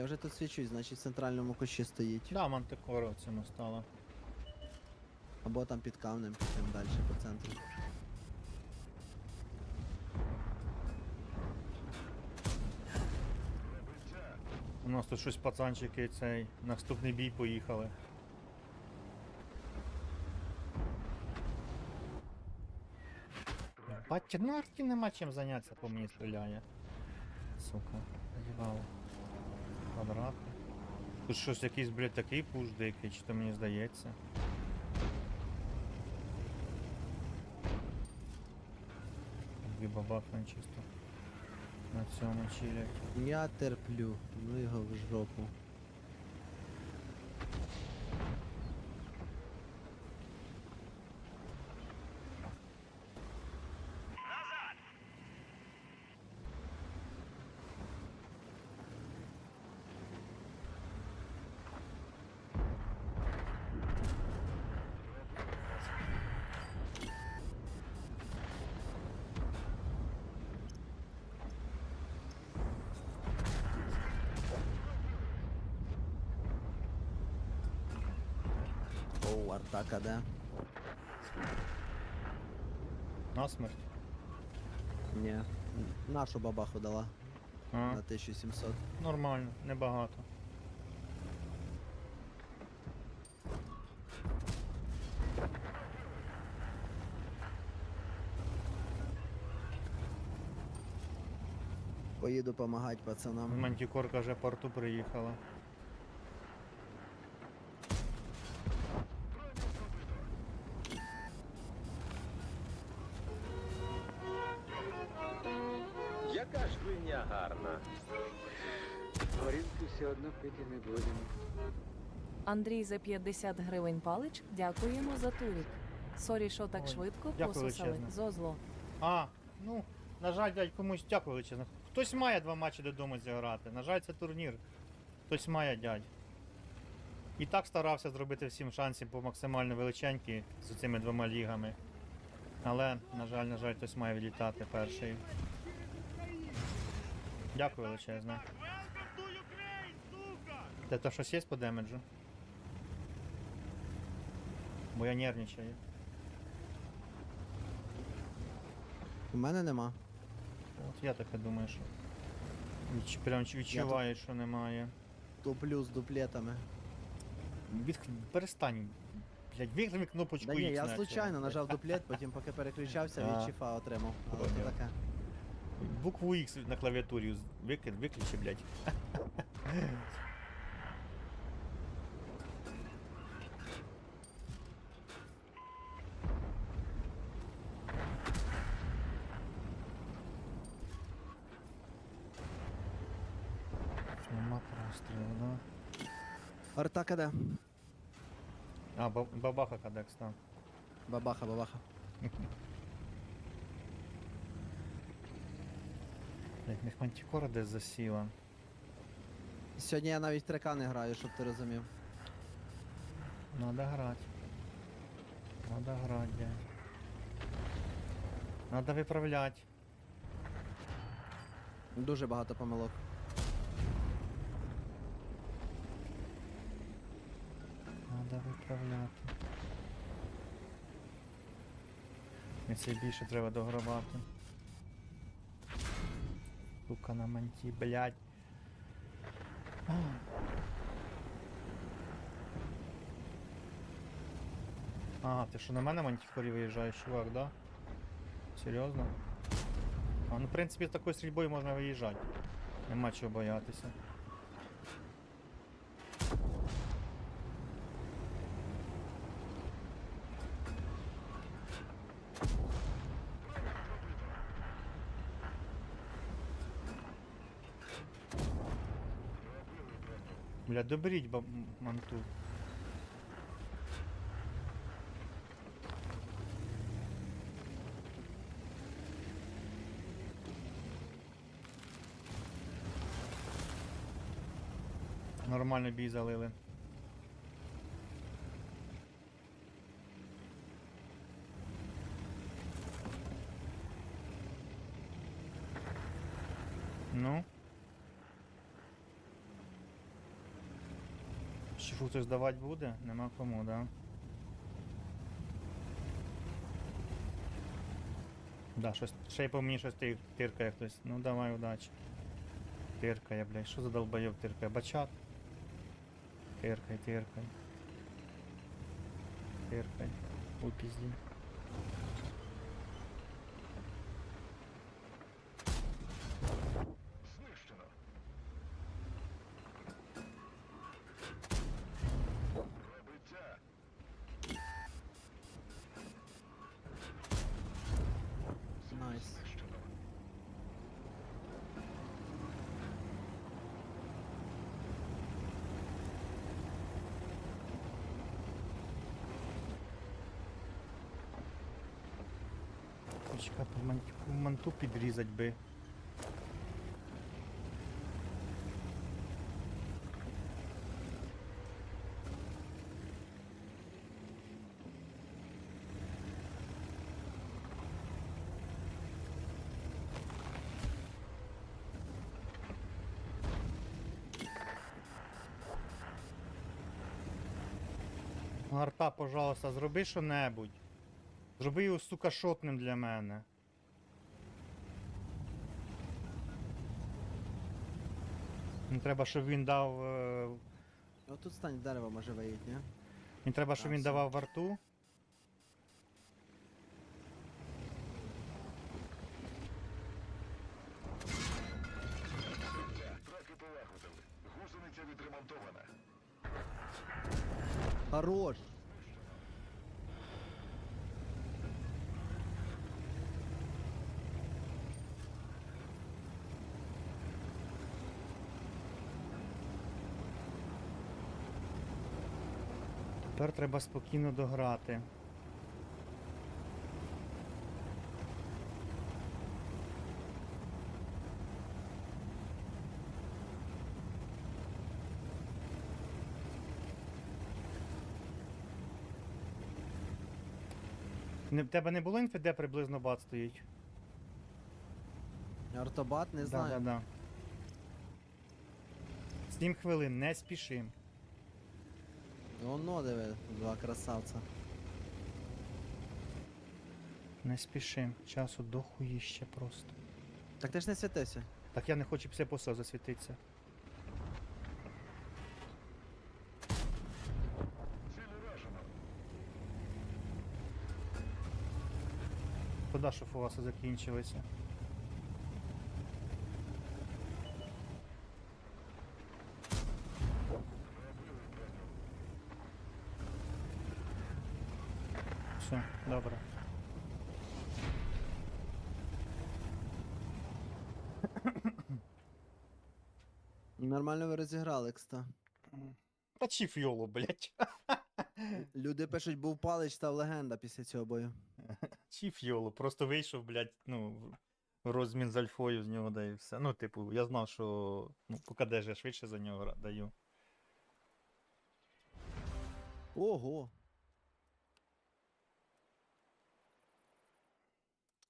Я вже тут свічусь, значить в центральному кущі стоїть. Да, мантикора в цьому стала. Або там під камнем, підемо далі по центру. У нас тут щось пацанчики цей. Наступний бій поїхали. Бачите, ну арті нема чим зайнятися, по мені стріляє. Сука, їбав. Квадрат. Тут щось якийсь, блядь, такий пуш дикий, чи то мені здається. Дві бабахне чисто. На цьому чилі. Я терплю, ну його в жопу. Артака, де? Насмерть. Ні. Нашу бабаху дала А, на 1700. нормально, небагато. Поїду помагати пацанам. Мантікорка вже порту приїхала. Пити не будемо. Андрій за 50 гривень палич. Дякуємо за турік. Сорі, що так Ой, швидко дякую пососали. величезне. Зозло. А, ну, на жаль, дядь, комусь дякую величезно. Хтось має два матчі додому зіграти. На жаль, це турнір. Хтось має дядь. І так старався зробити всім шансів по максимально величенькі з цими двома лігами. Але, на жаль, на жаль, хтось має відлітати перший. Дякую величезне. Те то щось є по демеджу? Бо я нервничаю. У мене нема. От я таке думаю, що. Відч, прям відчуваю, що немає. Туплю з дуплетами. Від... Перестань. Блять, виграми кнопочку Да ні, X я нахер. случайно нажав дуплет, потім поки переключався, А. від чифа отримав. Але це Поняв. таке. Букву X на клавіатурі з- виключи, блять. Нема прострілу, да? Артака де? А, ба- бабаха кадекс там. Бабаха, бабаха. Блять, них мантікора десь засіла. Сьогодні я навіть трека не граю, щоб ти розумів. Надо грать. Надо грать, дядь. Надо виправлять. Дуже багато помилок. Надо виправляти. І це більше треба догравати. Сука на манті, блядь. А. Ти що на мене мантіфорі виїжджаєш, чувак, да? Серйозно? А, ну в принципі з такою стрільбою можна виїжджати. Нема чого боятися. Бля, доберіть манту. Нормально бій залили. Ну. Шифу хтось давати буде? Нема кому, да? Да, щось, ще й по мені щось тир- тиркає хтось. Ну давай, удачі. Тиркає, блядь. Що за долбойоб тиркає? Бачат? Тиркай, тиркай. Тиркай. У Почекай, по ман- по манту підрізать би. Гарта, пожалуйста, зроби що-небудь. Зроби його, сука, шотним для мене. Мені треба, щоб він дав. е, От тут стань дерево може виїть, ні? Мені треба, щоб він все. давав варту. Траки полагодили. Гусениця відремонтована. Хорош! Тепер треба спокійно дограти. Не, в тебе не було інфи, де приблизно бат стоїть? Ортобат не Да, знаю. да, да. 7 хвилин, не спішим. Воно диви, два красавця. Не спішим. Часу дохуїще просто. Так ти ж не святився. Так я не хочу після посла засвітитися. Уражено. Шкода, що закінчилися. Все, добре. Нормально ви розіграли, кста. Та чіф йоло, блять. Люди пишуть, був палич, став легенда після цього бою. Чіф йоло, просто вийшов, блять, ну, розмін з альфою з нього да і все. Ну, типу, я знав, що ну, по КД ж я швидше за нього даю. Ого!